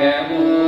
Quero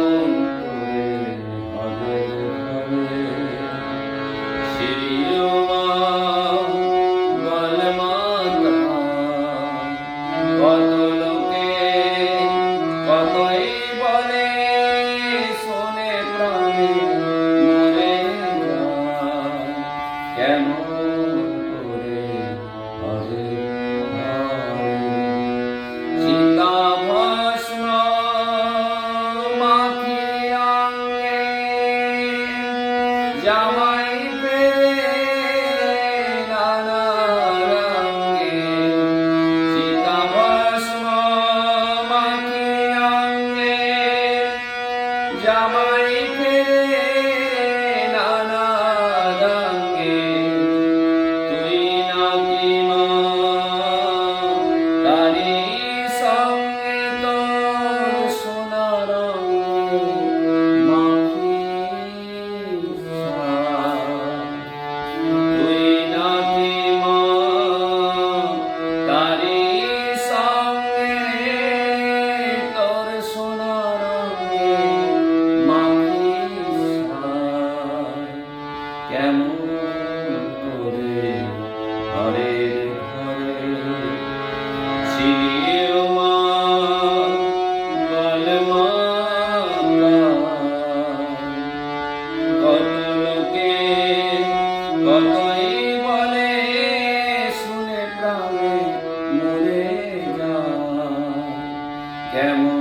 Come on. কেমন করে হরের ঘরে কত লোকে কতই বলে শুনে প্রাণে মরে যায়। কেমন